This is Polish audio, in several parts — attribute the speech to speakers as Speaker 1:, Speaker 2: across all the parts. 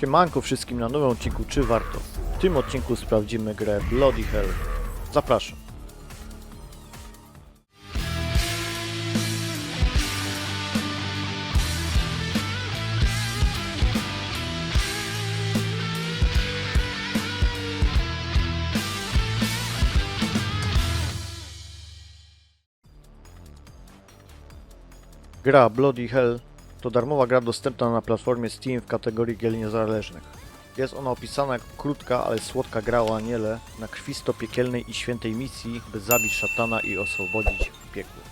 Speaker 1: Siemanko wszystkim na nowym odcinku Czy Warto? W tym odcinku sprawdzimy grę Bloody Hell. Zapraszam. Gra Bloody Hell to darmowa gra dostępna na platformie Steam w kategorii gier niezależnych. Jest ona opisana jako krótka, ale słodka gra o aniele na krwisto piekielnej i świętej misji, by zabić szatana i oswobodzić piekło.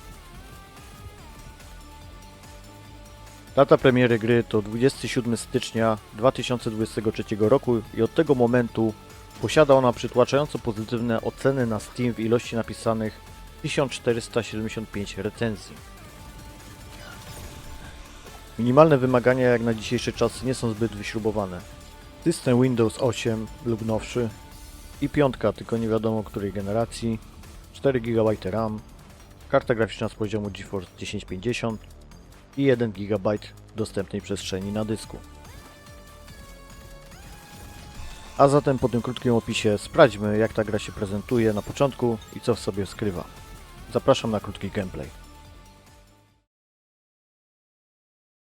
Speaker 1: Data premiery gry to 27 stycznia 2023 roku i od tego momentu posiada ona przytłaczająco pozytywne oceny na Steam w ilości napisanych 1475 recenzji. Minimalne wymagania jak na dzisiejszy czas nie są zbyt wyśrubowane. System Windows 8 lub nowszy i piątka, tylko nie wiadomo której generacji, 4 GB RAM, karta graficzna z poziomu GeForce 1050 i 1 GB dostępnej przestrzeni na dysku. A zatem po tym krótkim opisie sprawdźmy jak ta gra się prezentuje na początku i co w sobie skrywa. Zapraszam na krótki gameplay.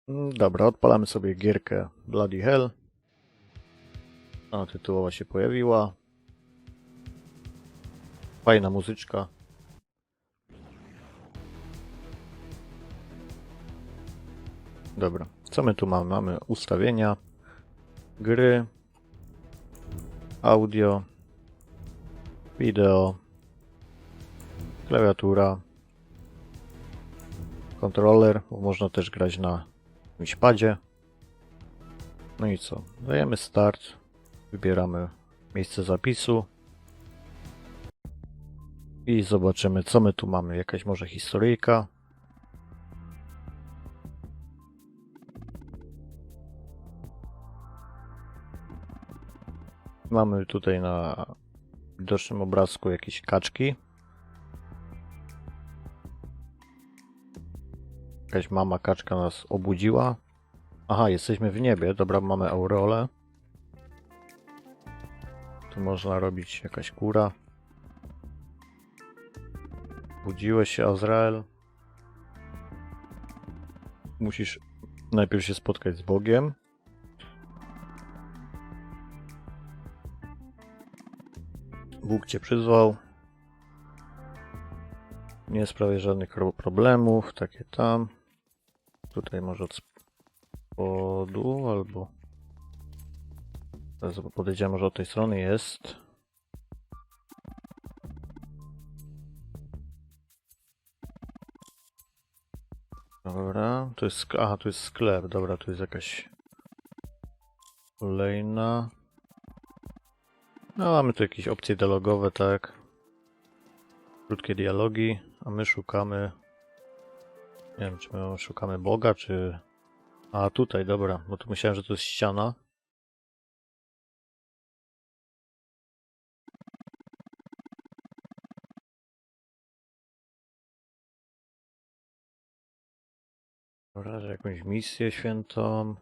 Speaker 1: Dobra, odpalamy sobie gierkę Bloody Hell. A, tytułowa się pojawiła. Fajna muzyczka. Dobra, co my tu mamy? Mamy ustawienia, gry, audio, wideo, klawiatura, kontroler, można też grać na jakimś padzie. No i co? Dajemy start, wybieramy miejsce zapisu i zobaczymy co my tu mamy. Jakaś może historyjka. Mamy tutaj na widocznym obrazku jakieś kaczki. Jakaś mama kaczka nas obudziła. Aha, jesteśmy w niebie. Dobra, mamy aureolę. Tu można robić jakaś kura. Budziłeś się, Azrael. Musisz najpierw się spotkać z Bogiem. Bóg cię przyzwał. Nie sprawia żadnych ro- problemów, takie tam. Tutaj może od spodu albo. Teraz podejdziemy może od tej strony jest. Dobra, to jest. Aha, tu jest sklep. Dobra, tu jest jakaś kolejna. No, mamy tu jakieś opcje dialogowe, tak. Krótkie dialogi, a my szukamy. Nie wiem, czy my szukamy Boga, czy. A tutaj, dobra, bo tu myślałem, że to jest ściana. Dobra, że jakąś misję świętą.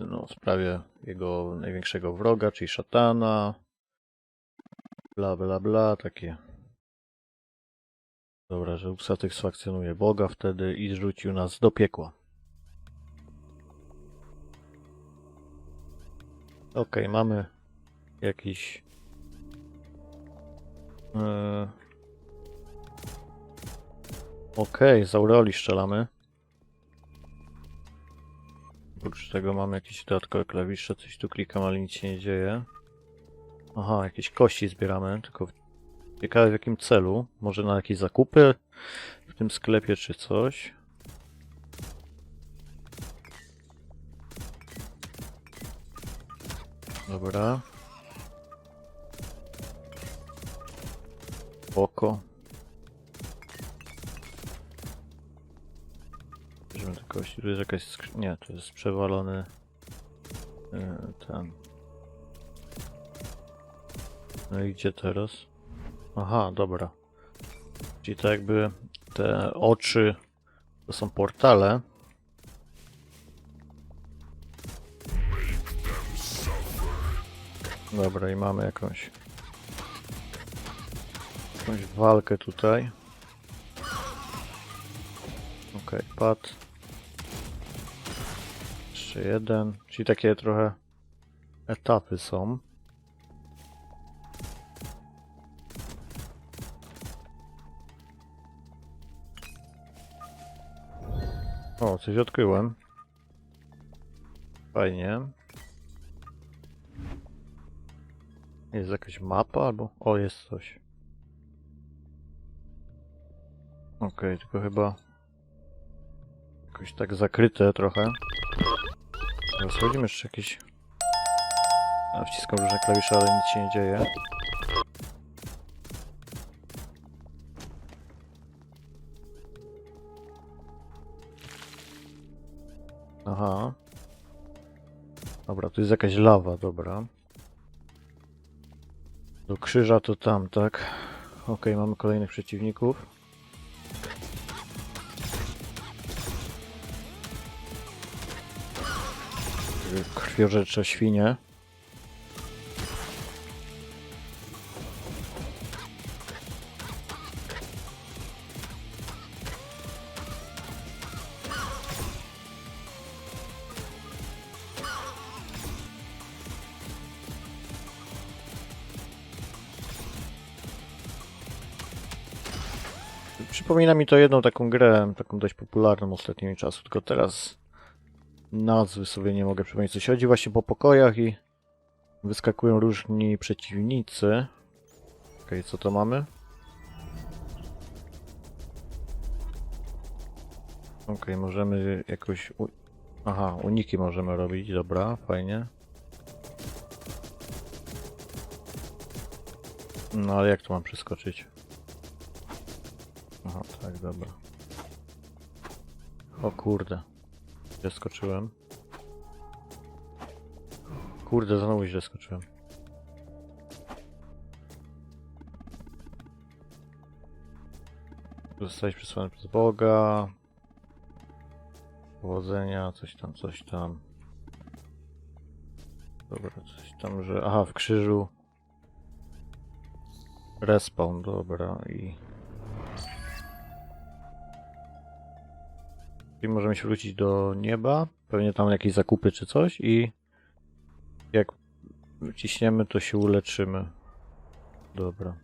Speaker 1: No, w sprawie jego największego wroga, czyli szatana. Bla, bla, bla, takie. Dobra, że usatysfakcjonuje Boga wtedy i zrzucił nas do piekła. Okej, mamy jakiś. Yy... Okej, z aureoli strzelamy. Oprócz tego mamy jakieś dodatkowe klawisze, coś tu klikam, ale nic się nie dzieje. Aha, jakieś kości zbieramy, tylko ciekawe w jakim celu. Może na jakieś zakupy w tym sklepie czy coś. Dobra. Oko. Bierzemy te kości. Tu jest jakaś skrzynka. Nie, to jest przewalony e, ten. No i gdzie teraz? Aha, dobra. Czyli tak jakby te oczy To są portale. Dobra, i mamy jakąś jakąś walkę tutaj. Okej, pad. Jeszcze jeden. Czyli takie trochę etapy są. Coś odkryłem. Fajnie. Jest jakaś mapa albo... O, jest coś. Okej, tylko chyba... Jakoś tak zakryte trochę. Teraz chodzimy jeszcze jakieś... A wciskam różne klawisze, ale nic się nie dzieje. Aha. Dobra, tu jest jakaś lawa, dobra. Do krzyża to tam, tak? Okej, mamy kolejnych przeciwników. Krwiożercze świnie. Przypomina mi to jedną taką grę, taką dość popularną ostatnimi czasy, tylko teraz nazwy sobie nie mogę przypomnieć. Coś chodzi właśnie po pokojach i wyskakują różni przeciwnicy. Okej, co to mamy? Okej, możemy jakoś... U... Aha, uniki możemy robić, dobra, fajnie. No ale jak to mam przeskoczyć? Aha, tak, dobra. O kurde. Źle skoczyłem. Kurde, znowu źle skoczyłem. Zostałeś przesłany przez Boga. Powodzenia, coś tam, coś tam. Dobra, coś tam, że... Aha, w krzyżu. Respawn, dobra, i... I możemy się wrócić do nieba, pewnie tam jakieś zakupy czy coś i jak ciśniemy to się uleczymy. Dobra.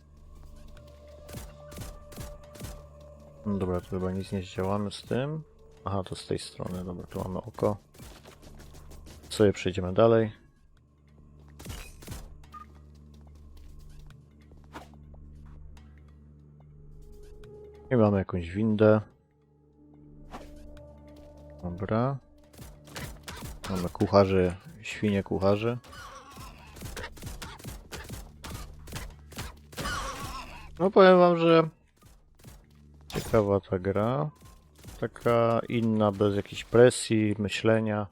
Speaker 1: No dobra, tu chyba nic nie zdziałamy z tym. Aha, to z tej strony, dobra, tu mamy oko. Sobie przejdziemy dalej. I mamy jakąś windę. Dobra. Mamy kucharzy, świnie kucharzy. No powiem wam, że ciekawa ta gra. Taka inna, bez jakiejś presji, myślenia.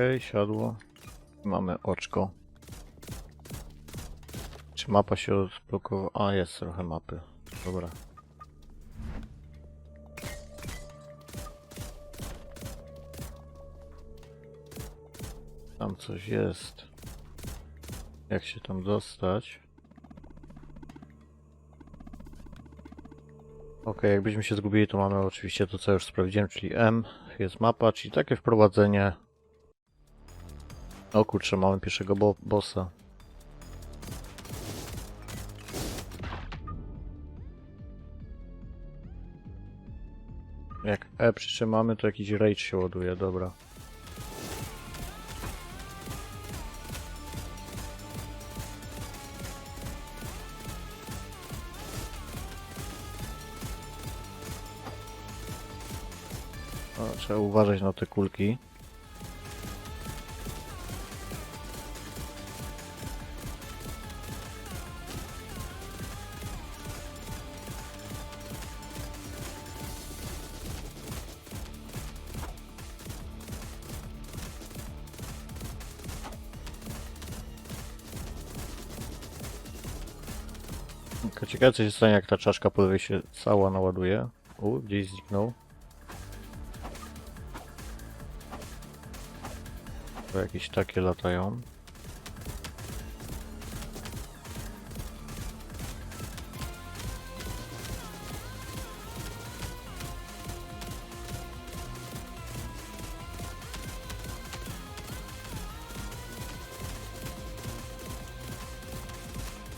Speaker 1: Okej, siadło. Mamy oczko. Czy mapa się odblokowała? A, jest trochę mapy. Dobra. Tam coś jest. Jak się tam dostać? Ok, jakbyśmy się zgubili, to mamy oczywiście to, co już sprawdziłem, czyli M. Jest mapa, czyli takie wprowadzenie o kurczę, mamy pierwszego bo bossa. Jak E przytrzymamy, to jakiś rage się ładuje, dobra. O, trzeba uważać na te kulki. Ciekawe co się stanie jak ta czaszka po się cała naładuje. U, gdzieś zniknął. To jakieś takie latają.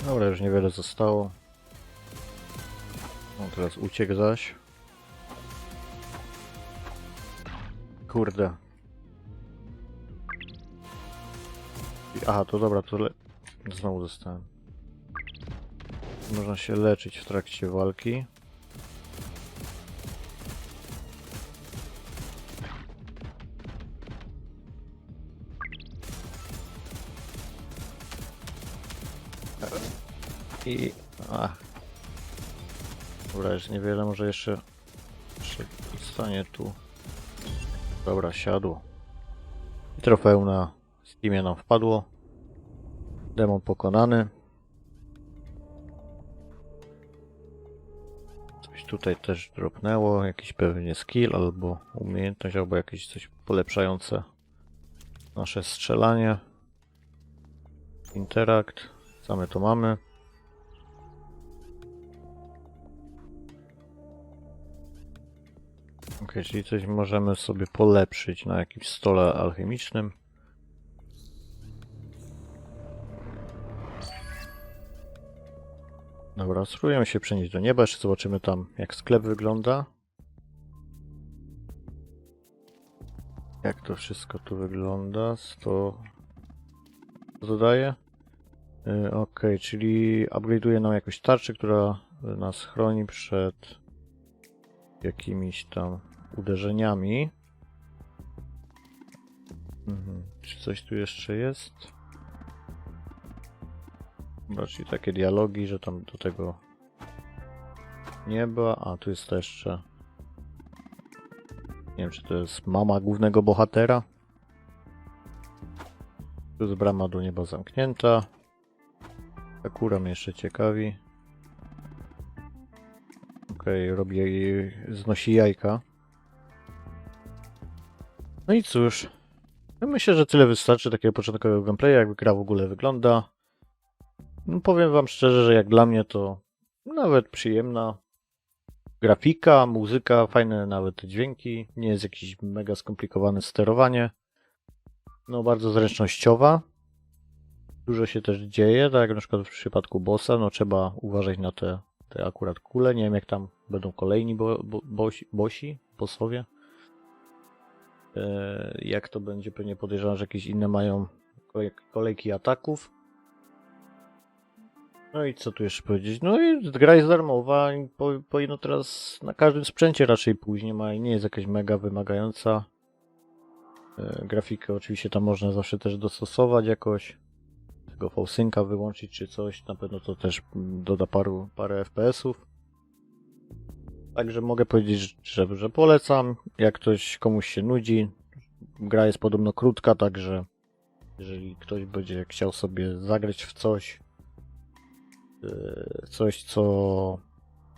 Speaker 1: Dobra, już niewiele zostało. Teraz uciekł zaś. Kurde. Aha, to dobra, to le... Znowu dostałem. Można się leczyć w trakcie walki. I... Ach. Dobra, już niewiele, może jeszcze... Jeszcze stanie tu. Dobra, siadło. I trofeum na Steamie nam wpadło. Demon pokonany. Coś tutaj też dropnęło, jakiś pewnie skill albo umiejętność, albo jakieś coś polepszające nasze strzelanie. Interakt, same to mamy. Ok, czyli coś możemy sobie polepszyć na jakimś stole alchemicznym. Dobra, spróbujemy się przenieść do nieba, jeszcze zobaczymy tam jak sklep wygląda. Jak to wszystko tu wygląda? 100... Co to daje? Yy, ok, czyli upgrade'uje nam jakąś tarczę, która nas chroni przed jakimiś tam uderzeniami. Mhm. Czy coś tu jeszcze jest? Czyli takie dialogi, że tam do tego nieba, a tu jest jeszcze nie wiem, czy to jest mama głównego bohatera. Tu jest brama do nieba zamknięta. Akura mnie jeszcze ciekawi. Okej, robi jej, znosi jajka. No i cóż. Ja myślę, że tyle wystarczy takiego początkowego gameplaya, jak gra w ogóle wygląda. No, powiem wam szczerze, że jak dla mnie to nawet przyjemna grafika, muzyka, fajne nawet dźwięki. Nie jest jakieś mega skomplikowane sterowanie. No bardzo zręcznościowa. Dużo się też dzieje, tak jak na przykład w przypadku bossa, no trzeba uważać na te, te akurat kule. Nie wiem jak tam będą kolejni bo, bo, bosi, bosi, bossowie. E, jak to będzie, pewnie podejrzewam, że jakieś inne mają kolej, kolejki ataków. No i co tu jeszcze powiedzieć? No i gra jest darmowa po, powinno teraz na każdym sprzęcie raczej później ma i nie jest jakaś mega wymagająca. E, grafikę oczywiście tam można zawsze też dostosować jakoś. Tego fałsynka wyłączyć czy coś. Na pewno to też doda paru, parę FPS-ów. Także mogę powiedzieć, że, że polecam. Jak ktoś komuś się nudzi. Gra jest podobno krótka, także jeżeli ktoś będzie chciał sobie zagrać w coś, e, coś, co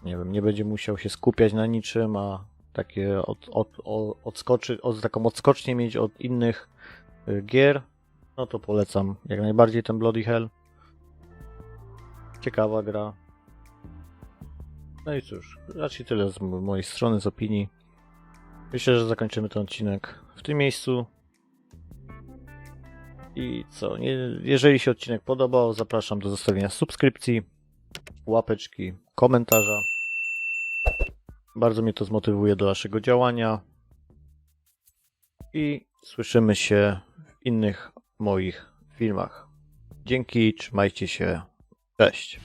Speaker 1: nie wiem, nie będzie musiał się skupiać na niczym, a takie od, od, od, odskoczy, od, taką odskocznię mieć od innych y, gier, no to polecam jak najbardziej ten Bloody Hell. Ciekawa gra. No i cóż, raczej tyle z mo- mojej strony, z opinii. Myślę, że zakończymy ten odcinek w tym miejscu. I co? Jeżeli się odcinek podobał, zapraszam do zostawienia subskrypcji, łapeczki, komentarza. Bardzo mnie to zmotywuje do naszego działania. I słyszymy się w innych moich filmach. Dzięki, trzymajcie się. Cześć.